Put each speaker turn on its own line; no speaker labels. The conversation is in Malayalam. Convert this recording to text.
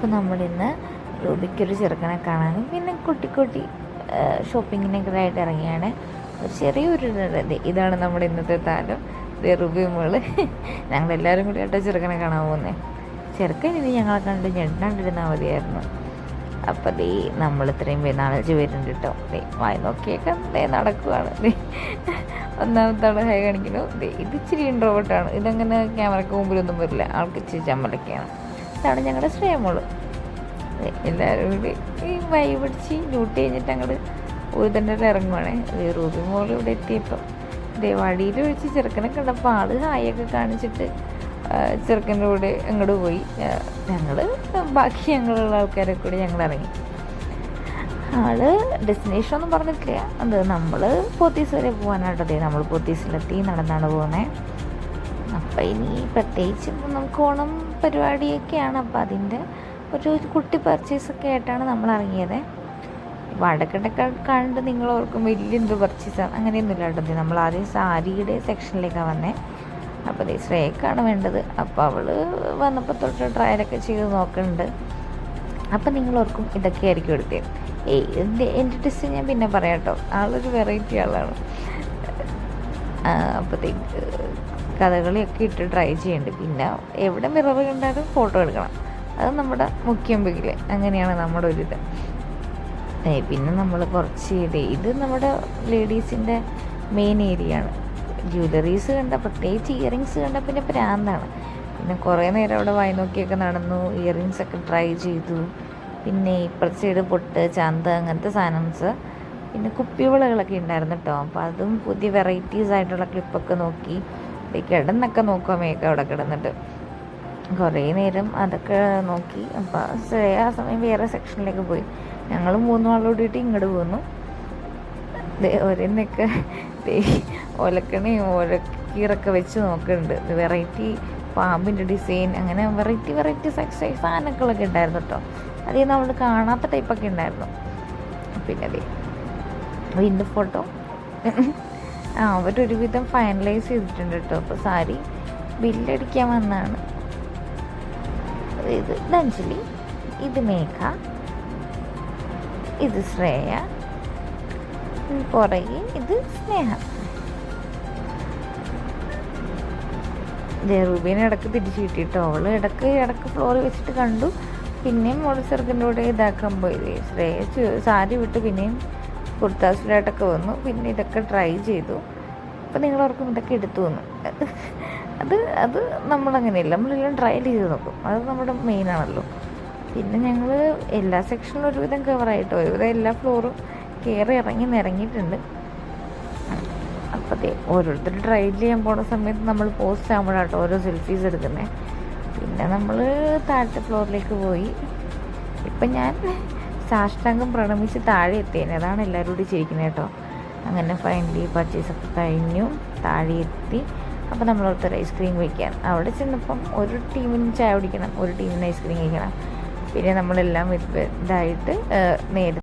അപ്പോൾ നമ്മളിന്ന് റൂബിക്കൊരു ചെറുക്കനെ കാണാനും പിന്നെ കുട്ടി കുട്ടി ഷോപ്പിങ്ങിനൊക്കെ ആയിട്ട് ഇറങ്ങിയാണ്. ചെറിയൊരു ഇത്. ഇതാണ് നമ്മുടെ ഇന്നത്തെ താലം റൂബി മോൾ. ഞങ്ങളെല്ലാവരും കൂടി ആട്ടോ ചെറുക്കനെ കാണാൻ പോകുന്നത് ചെറുക്കൻ ഇനി ഞങ്ങളെ കണ്ട് ഞെട്ടാണ്ടിരുന്നാൽ മതിയായിരുന്നു. അപ്പം ദേ നമ്മൾ ഇത്രയും നാലഞ്ച് പേരുണ്ട് കേട്ടോ ദേ വായി നോക്കിയൊക്കെ. ദേ നടക്കുവാണ്. ദേ ഒന്നാമത്തെ ആൾ ഹൈ കാണിക്കുന്നു. ദേ ഇത് ഇച്ചിരി ഇൻട്രോവേർട്ടാണ് ഇതങ്ങനെ ക്യാമറക്ക് മുമ്പിലൊന്നും വരില്ല. ആൾക്ക് ഇച്ചിരി ചമ്മലൊക്കെയാണ്. ഇതാണ് ഞങ്ങളുടെ ശ്രേയമോൾ എല്ലാവരും കൂടി ഈ വൈ പിടിച്ച് ഡ്യൂട്ടി കഴിഞ്ഞിട്ട് അങ്ങോട്ട് ഊതന്റെ ഇറങ്ങുവാണേ റൂബി മോൾ ഇവിടെ എത്തിയപ്പം ദേ വഴിയിൽ വിളിച്ച് ചെറുക്കനെ കണ്ടപ്പോൾ ആൾ ഹായൊക്കെ കാണിച്ചിട്ട് ചെറുക്കന്റെ കൂടെ അങ്ങോട്ട് പോയി. ഞങ്ങൾ ബാക്കി ഞങ്ങളുള്ള ആൾക്കാരെ കൂടി ഞങ്ങൾ ഇറങ്ങി ആൾ ഡെസ്റ്റിനേഷൻ ഒന്നും പറഞ്ഞിട്ടില്ല. അത് നമ്മൾ പോത്തീസ് വരെ പോകാനായിട്ടതേ നമ്മൾ പോത്തീസിലെത്തി നടന്നാണ് പോകുന്നത് അപ്പം ഇനി പ്രത്യേകിച്ച് നമുക്ക് ഓണം പരിപാടിയൊക്കെയാണ് അപ്പം അതിന്റെ ഒരു കുട്ടി പർച്ചേസൊക്കെ ആയിട്ടാണ് നമ്മൾ ഇറങ്ങിയത്. വടക്കട്ടൊക്കെ കണ്ട് നിങ്ങൾ ഓർക്കും വലിയ എന്തോ പർച്ചേസാണ് അങ്ങനെയൊന്നുമില്ല കേട്ടോ നമ്മൾ ആദ്യം സാരിയുടെ സെക്ഷനിലേക്കാണ് വന്നേ. അപ്പോൾ ദേ ശ്രേയക്കാണ് വേണ്ടത്. അപ്പോൾ അവൾ വന്നപ്പോൾ തൊട്ട് ട്രയലൊക്കെ ചെയ്ത് നോക്കുന്നുണ്ട്. അപ്പം നിങ്ങൾ ഓർക്കും ഇതൊക്കെ ആയിരിക്കും എടുത്തത് ഏയ് എന്റെ എന്റെ ടെസ്റ്റ് ഞാൻ പിന്നെ പറയാം കേട്ടോ. ആളൊരു വെറൈറ്റി ആളാണ്. അപ്പോഴത്തേക്ക് കഥകളിയൊക്കെ ഇട്ട് ട്രൈ ചെയ്യുന്നുണ്ട് പിന്നെ എവിടെ മിറർ കണ്ടാലും ഫോട്ടോ എടുക്കണം. അത് നമ്മുടെ മുഖ്യം ബിഗിൽ അങ്ങനെയാണ് നമ്മുടെ ഒരിത് പിന്നെ നമ്മൾ കുറച്ച് ഇത് നമ്മുടെ ലേഡീസിന്റെ മെയിൻ ഏരിയ ആണ്. ജ്വല്ലറീസ് കണ്ട പ്രത്യേകിച്ച് ഇയറിങ്സ് കണ്ട പിന്നെ പ്രാന്താണ് പിന്നെ കുറേ നേരം അവിടെ വായി നോക്കിയൊക്കെ നടന്നു ഇയറിങ്സ് ഒക്കെ ട്രൈ ചെയ്തു. പിന്നെ ഇപ്പുറത്തെ സൈഡ് പൊട്ട് ചന്ത അങ്ങനത്തെ സാധനംസ് പിന്നെ കുപ്പിവിളകളൊക്കെ ഉണ്ടായിരുന്നു കേട്ടോ അപ്പോൾ അതും പുതിയ വെറൈറ്റീസ് ആയിട്ടുള്ള ക്ലിപ്പൊക്കെ നോക്കി. ദേ കിടന്നൊക്കെ നോക്കുക മേക്ക അവിടെ കിടന്നിട്ട്. കുറേ നേരം അതൊക്കെ നോക്കി. അപ്പോൾ ശ്രേയ ആ സമയം വേറെ സെക്ഷനിലേക്ക് പോയി. ഞങ്ങൾ മൂന്ന് കൂടിയിട്ട് ഇങ്ങോട്ട് പോന്നു. ഒരെന്നൊക്കെ ഒലക്കണയും ഒലക്കീറൊക്കെ വെച്ച് നോക്കുന്നുണ്ട്. വെറൈറ്റി പാമ്പിന്റെ ഡിസൈൻ. അങ്ങനെ വെറൈറ്റി വെറൈറ്റി സെക്സ് സാധനങ്ങളൊക്കെ ഉണ്ടായിരുന്നു കേട്ടോ അതിൽ നമ്മൾ കാണാത്ത ടൈപ്പൊക്കെ ഉണ്ടായിരുന്നു. പിന്നെ അതെ വീണ്ടും ഫോട്ടോ. ആ അവരൊരുവിധം ഫൈനലൈസ് ചെയ്തിട്ടുണ്ട് കേട്ടോ അപ്പോൾ സാരി ബില്ലടിക്കാൻ വന്നാണ്. ഇത് അഞ്ജലി ഇത് മേഘ ഇത് ശ്രേയ പുറകെ ഇത് സ്നേഹ. ജെറൂബീനെ ഇടയ്ക്ക് തിരിച്ചു കിട്ടിയിട്ടോ അവൾ ഇടയ്ക്ക് ഇടയ്ക്ക് ഫ്ലോറിൽ വെച്ചിട്ട് കണ്ടു. പിന്നെയും മോൾ ചെറുക്കന്റെ കൂടെ ഇതാക്കാൻ പോയി. ശ്രേയ സാരി വിട്ട് പിന്നെയും കുർത്താസിലായിട്ടൊക്കെ വന്നു. പിന്നെ ഇതൊക്കെ ട്രൈ ചെയ്തു. അപ്പം നിങ്ങൾ ഓർക്കും ഇതൊക്കെ എടുത്തു വന്നു. അത് അത് നമ്മളങ്ങനെയല്ല. നമ്മളെല്ലാം ട്രൈ ചെയ്ത് നോക്കും. അത് നമ്മുടെ മെയിൻ ആണല്ലോ. പിന്നെ ഞങ്ങൾ എല്ലാ സെക്ഷനിലും ഒരുവിധം കവറായിട്ടോ ഒരുവിധം എല്ലാ ഫ്ലോറും കയറി ഇറങ്ങി നിറങ്ങിയിട്ടുണ്ട് അപ്പോഴത്തെ ഓരോരുത്തർ ട്രൈ ചെയ്യാൻ പോണ സമയത്ത് നമ്മൾ പോസ്റ്റ് ആകുമ്പോഴാട്ടോ ഓരോ സെൽഫീസ് എടുക്കുന്നത് പിന്നെ നമ്മൾ താഴത്തെ ഫ്ലോറിലേക്ക് പോയി. ഇപ്പം ഞാൻ സാഷ്ടാംഗം പ്രണമിച്ച് താഴെ എത്തിയേനെ. അതാണ് എല്ലാവരും കൂടി ചിരിക്കുന്നത് കേട്ടോ. അങ്ങനെ ഫൈനലി പർച്ചേസൊക്കെ കഴിഞ്ഞു. താഴെ എത്തി. അപ്പോൾ നമ്മൾ ഓർത്തർ ഐസ്ക്രീം കഴിക്കാൻ. അവിടെ ചെന്നപ്പം ഒരു ടീമിന് ചായ കുടിക്കണം ഒരു ടീമിന് ഐസ്ക്രീം കഴിക്കണം. പിന്നെ നമ്മളെല്ലാം ഇത് ഇതായിട്ട് നേരെ